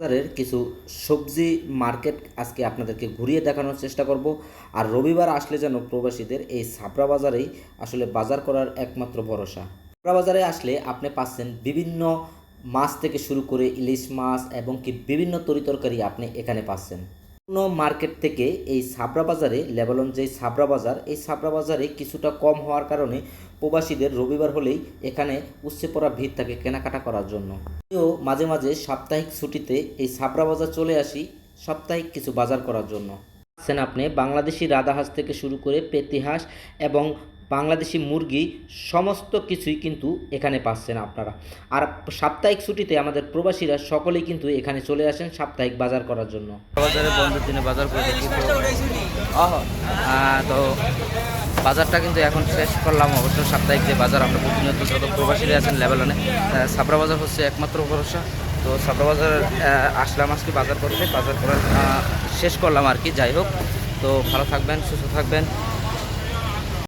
বাজারের কিছু সবজি মার্কেট আজকে আপনাদেরকে ঘুরিয়ে দেখানোর চেষ্টা করব। আর রবিবার আসলে যেন প্রবাসীদের এই ছাপড়া বাজারেই আসলে বাজার করার একমাত্র ভরসা। ছাপড়া বাজারে আসলে আপনি পাচ্ছেন বিভিন্ন মাছ থেকে শুরু করে ইলিশ মাছ এবং কি বিভিন্ন তরিতরকারি আপনি এখানে পাচ্ছেন। অন্য মার্কেট থেকে এই সাবরা বাজারে লেবালন যে সাবরা বাজার, এই সাবরা বাজারে কিছুটা কম হওয়ার কারণে প্রবাসীদের রবিবার হলেই এখানে উচ্ছে পড়া ভিড় থাকে কেনাকাটা করার জন্য। আমিও মাঝে মাঝে সাপ্তাহিক ছুটিতে এই সাবরা বাজার চলে আসি, সাপ্তাহিক কিছু বাজার করার জন্য। আছেন আপনি বাংলাদেশি রাধাহাঁস থেকে শুরু করে পেতিহাঁস এবং বাংলাদেশি মুরগি সমস্ত কিছুই কিন্তু এখানে পাচ্ছেন আপনারা। আর সাপ্তাহিক ছুটিতে আমাদের প্রবাসীরা সকলেই কিন্তু এখানে চলে আসেন সাপ্তাহিক বাজার করার জন্য। বাজারে বন্ধের দিনে বাজার করে থাকি তো। বাজারটা কিন্তু এখন শেষ করলাম অবশ্য সাপ্তাহিক যে বাজার আমরা প্রতিনিয়ত যত প্রবাসীরা আছেন লেভেলনে সাপড়া বাজার হচ্ছে একমাত্র ভরসা। তো সাপড়া বাজার আসলাম আজকে বাজার করতে। বাজার করার শেষ করলাম আর কি যাই হোক। তো ভালো থাকবেন সুস্থ থাকবেন।